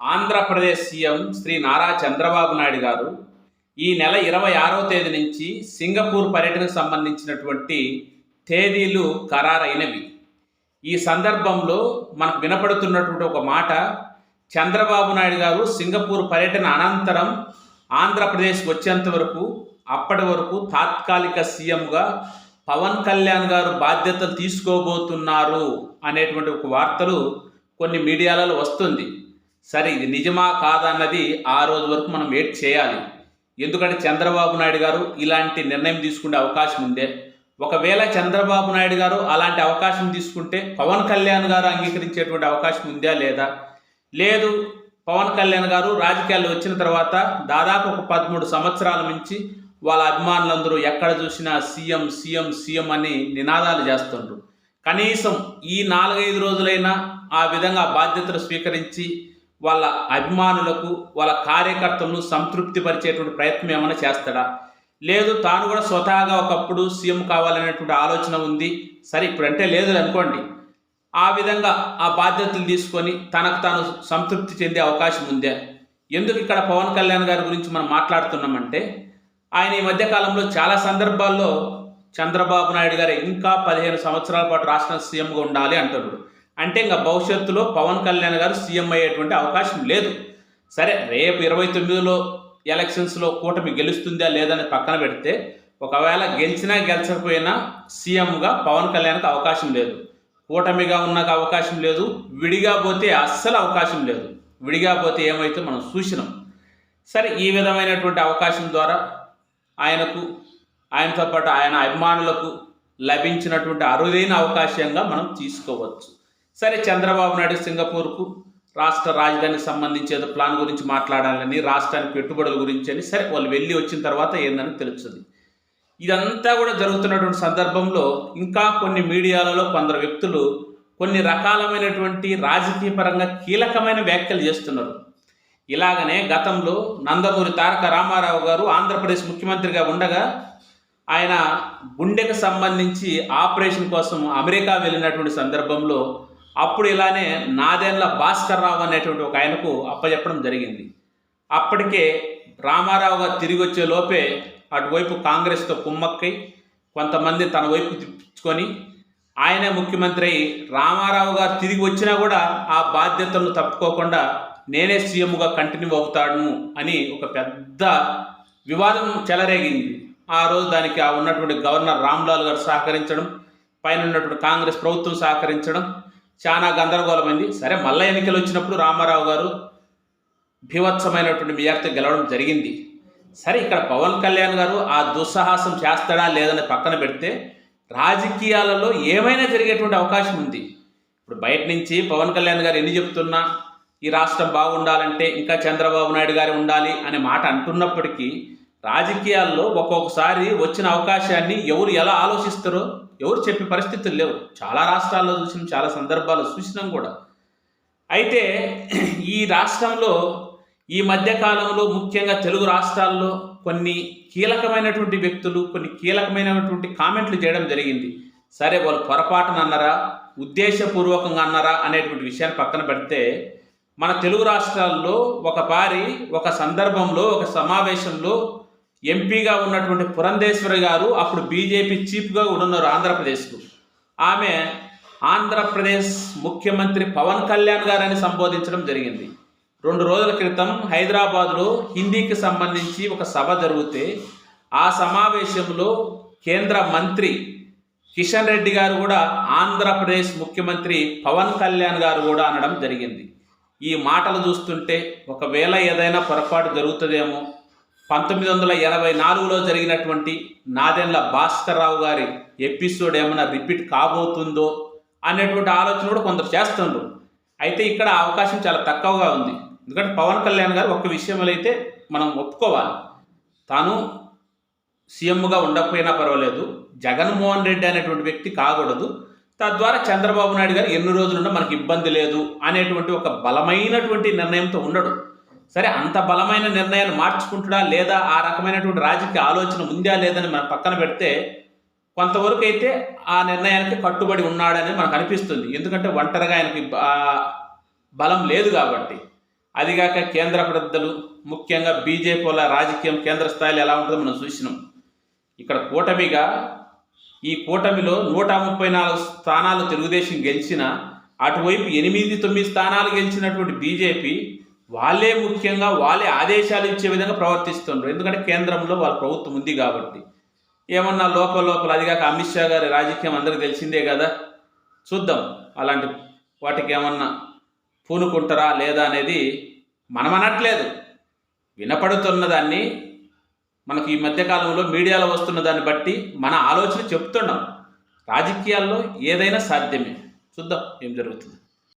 Andhra Pradesh CM Shri Nara Chandrababu Naidu garu ఈ నెల ఇరవై ఆరో తేదీ నుంచి సింగపూర్ పర్యటనకు సంబంధించినటువంటి తేదీలు ఖరారైనవి. ఈ సందర్భంలో మనకు వినపడుతున్నటువంటి ఒక మాట చంద్రబాబు నాయుడు గారు సింగపూర్ పర్యటన అనంతరం ఆంధ్రప్రదేశ్ వచ్చేంత వరకు అప్పటి వరకు తాత్కాలిక సీఎంగా పవన్ కళ్యాణ్ గారు బాధ్యతలు తీసుకోబోతున్నారు అనేటువంటి ఒక వార్తలు కొన్ని మీడియాలలో వస్తుంది. సరే ఇది నిజమా కాదా అన్నది ఆ రోజు వరకు మనం వెయిట్ చేయాలి. ఎందుకంటే చంద్రబాబు నాయుడు గారు ఇలాంటి నిర్ణయం తీసుకునే అవకాశం ఉందే. ఒకవేళ చంద్రబాబు నాయుడు గారు అలాంటి అవకాశం తీసుకుంటే పవన్ కళ్యాణ్ గారు అంగీకరించేటువంటి అవకాశం ఉందా లేదా? లేదు. పవన్ కళ్యాణ్ గారు రాజకీయాల్లో వచ్చిన తర్వాత దాదాపు ఒక పదమూడు సంవత్సరాల నుంచి వాళ్ళ అభిమానులందరూ ఎక్కడ చూసినా సీఎం సీఎం సీఎం అని నినాదాలు చేస్తుండ్రు. కనీసం ఈ నాలుగైదు రోజులైనా ఆ విధంగా బాధ్యతలు స్వీకరించి వాళ్ళ అభిమానులకు వాళ్ళ కార్యకర్తలను సంతృప్తిపరిచేటువంటి ప్రయత్నం ఏమైనా చేస్తాడా? లేదు తాను కూడా స్వతహాగా ఒకప్పుడు సీఎం కావాలనేటువంటి ఆలోచన ఉంది. సరే ఇప్పుడంటే లేదు అనుకోండి. ఆ విధంగా ఆ బాధ్యతలు తీసుకొని తనకు తాను సంతృప్తి చెందే అవకాశం ఉందే. ఎందుకు ఇక్కడ పవన్ కళ్యాణ్ గారి గురించి మనం మాట్లాడుతున్నామంటే ఆయన ఈ మధ్యకాలంలో చాలా సందర్భాల్లో చంద్రబాబు నాయుడు గారు ఇంకా పదిహేను సంవత్సరాల పాటు రాష్ట్ర సీఎంగా ఉండాలి అంటున్నాడు. అంటే ఇంకా భవిష్యత్తులో పవన్ కళ్యాణ్ గారు సీఎం అయ్యేటువంటి అవకాశం లేదు. సరే రేపు ఇరవై తొమ్మిదిలో ఎలక్షన్స్లో కూటమి గెలుస్తుందా లేదని పక్కన పెడితే ఒకవేళ గెలిచినా గెలిచకపోయినా సీఎంగా పవన్ కళ్యాణ్కి అవకాశం లేదు. కూటమిగా ఉన్నాక అవకాశం లేదు. విడిగా పోతే అస్సలు అవకాశం లేదు. విడిగా పోతే ఏమైతే మనం చూసినాం. సరే ఈ విధమైనటువంటి అవకాశం ద్వారా ఆయనకు ఆయనతో పాటు ఆయన అభిమానులకు లభించినటువంటి అరుదైన అవకాశంగా మనం తీసుకోవచ్చు. సరే చంద్రబాబు నాయుడు సింగపూర్కు రాష్ట్ర రాజధానికి సంబంధించి ఏదో ప్లాన్ గురించి మాట్లాడాలని రాష్ట్రానికి పెట్టుబడుల గురించి అని సరే వాళ్ళు వెళ్ళి వచ్చిన తర్వాత ఏందని తెలుస్తుంది. ఇదంతా కూడా జరుగుతున్నటువంటి సందర్భంలో ఇంకా కొన్ని మీడియాలలో కొందరు వ్యక్తులు కొన్ని రకాలమైనటువంటి రాజకీయ పరంగా కీలకమైన వ్యాఖ్యలు చేస్తున్నారు. ఇలాగనే గతంలో నందమూరి తారక రామారావు గారు ఆంధ్రప్రదేశ్ ముఖ్యమంత్రిగా ఉండగా ఆయన గుండెకు సంబంధించి ఆపరేషన్ కోసం అమెరికా వెళ్ళినటువంటి సందర్భంలో అప్పుడు ఇలానే నాదేండ్ల భాస్కర్ రావు అనేటువంటి ఒక ఆయనకు అప్పచెప్పడం జరిగింది. అప్పటికే రామారావు గారు తిరిగి వచ్చే లోపే అటువైపు కాంగ్రెస్తో కుమ్మక్కై కొంతమంది తన వైపు తిప్పించుకొని ఆయనే ముఖ్యమంత్రి అయి రామారావు గారు తిరిగి వచ్చినా కూడా ఆ బాధ్యతలను తప్పుకోకుండా నేనే సీఎంగా కంటిన్యూ అవుతాను అని ఒక పెద్ద వివాదం చెలరేగింది. ఆ రోజు దానికి ఆ ఉన్నటువంటి గవర్నర్ రామ్లాల్ గారు సహకరించడం పైన ఉన్నటువంటి కాంగ్రెస్ ప్రభుత్వం సహకరించడం చాలా గందరగోళమైంది. సరే మళ్ళా ఎన్నికలు వచ్చినప్పుడు రామారావు గారు భీవత్సమైనటువంటి మెజార్టీ గెలవడం జరిగింది. సరే ఇక్కడ పవన్ కళ్యాణ్ గారు ఆ దుస్సాహసం చేస్తాడా లేదని పక్కన పెడితే రాజకీయాలలో ఏమైనా జరిగేటువంటి అవకాశం ఉంది. ఇప్పుడు బయట నుంచి పవన్ కళ్యాణ్ గారు ఎన్ని చెప్తున్నా ఈ రాష్ట్రం బాగుండాలంటే ఇంకా చంద్రబాబు నాయుడు గారు ఉండాలి అనే మాట అంటున్నప్పటికీ రాజకీయాల్లో ఒక్కొక్కసారి వచ్చిన అవకాశాన్ని ఎవరు ఎలా ఆలోచిస్తారో ఎవరు చెప్పే పరిస్థితులు లేవు. చాలా రాష్ట్రాల్లో చూసిన చాలా సందర్భాలు చూసినాం కూడా. అయితే ఈ రాష్ట్రంలో ఈ మధ్యకాలంలో ముఖ్యంగా తెలుగు రాష్ట్రాల్లో కొన్ని కీలకమైనటువంటి వ్యక్తులు కొన్ని కీలకమైనటువంటి కామెంట్లు చేయడం జరిగింది. సరే వాళ్ళు పొరపాటున అన్నారా ఉద్దేశపూర్వకంగా అన్నారా అనేటువంటి విషయాన్ని పక్కన పెడితే మన తెలుగు రాష్ట్రాల్లో ఒక పారి ఒక సందర్భంలో ఒక సమావేశంలో ఎంపీగా ఉన్నటువంటి పురంధేశ్వరి గారు అప్పుడు బీజేపీ చీఫ్గా ఉన్నారు ఆంధ్రప్రదేశ్కు. ఆమె ఆంధ్రప్రదేశ్ ముఖ్యమంత్రి పవన్ కళ్యాణ్ గారని సంబోధించడం జరిగింది. రెండు రోజుల క్రితం హైదరాబాద్లో హిందీకి సంబంధించి ఒక సభ జరిగితే ఆ సమావేశంలో కేంద్ర మంత్రి కిషన్ రెడ్డి గారు కూడా ఆంధ్రప్రదేశ్ ముఖ్యమంత్రి పవన్ కళ్యాణ్ గారు కూడా అనడం జరిగింది. ఈ మాటలు చూస్తుంటే ఒకవేళ ఏదైనా పొరపాటు జరుగుతుందేమో పంతొమ్మిది వందల ఎనభై నాలుగులో జరిగినటువంటి నాదెండ్ల భాస్కర్ రావు గారి ఎపిసోడ్ ఏమైనా రిపీట్ కాబోతుందో అనేటువంటి ఆలోచన కూడా కొందరు చేస్తుండ్రు. అయితే ఇక్కడ అవకాశం చాలా తక్కువగా ఉంది. ఎందుకంటే పవన్ కళ్యాణ్ గారు ఒక విషయంలో అయితే మనం ఒప్పుకోవాలి. తాను సీఎంగా ఉండకపోయినా పర్వాలేదు. జగన్మోహన్ రెడ్డి అనేటువంటి వ్యక్తి కాకూడదు. తద్వారా చంద్రబాబు నాయుడు గారు ఎన్ని రోజులున్నా మనకి ఇబ్బంది లేదు అనేటువంటి ఒక బలమైనటువంటి నిర్ణయంతో ఉండడు. సరే అంత బలమైన నిర్ణయాలు మార్చుకుంటుడా లేదా ఆ రకమైనటువంటి రాజకీయ ఆలోచన ఉందా లేదని మనం పక్కన పెడితే కొంతవరకు అయితే ఆ నిర్ణయానికి కట్టుబడి ఉన్నాడని మనకు అనిపిస్తుంది. ఎందుకంటే ఒంటరిగా ఆయనకి బలం లేదు కాబట్టి. అదిగాక కేంద్ర పెద్దలు ముఖ్యంగా బీజేపీ రాజకీయం కేంద్ర స్థాయిలో ఎలా ఉంటుందో మనం చూసినాం. ఇక్కడ కూటమిగా ఈ కూటమిలో నూట ముప్పై నాలుగు స్థానాలు తెలుగుదేశం గెలిచిన అటువైపు ఎనిమిది తొమ్మిది స్థానాలు గెలిచినటువంటి బీజేపీ వాళ్ళే ముఖ్యంగా వాళ్ళే ఆదేశాలు ఇచ్చే విధంగా ప్రవర్తిస్తున్నారు ఎందుకంటే కేంద్రంలో వాళ్ళ ప్రభుత్వం ఉంది కాబట్టి. ఏమన్నా లోపల లోపల అదిగాక అమిత్ షా గారి రాజకీయం అందరికీ తెలిసిందే కదా. చూద్దాం. అలాంటి వాటికి ఏమన్నా పూనుకుంటారా లేదా అనేది మనం అనట్లేదు. వినపడుతున్న దాన్ని మనకు ఈ మధ్యకాలంలో మీడియాలో వస్తున్న దాన్ని బట్టి మన ఆలోచన చెప్తున్నాం. రాజకీయాల్లో ఏదైనా సాధ్యమే. చూద్దాం ఏం జరుగుతుంది.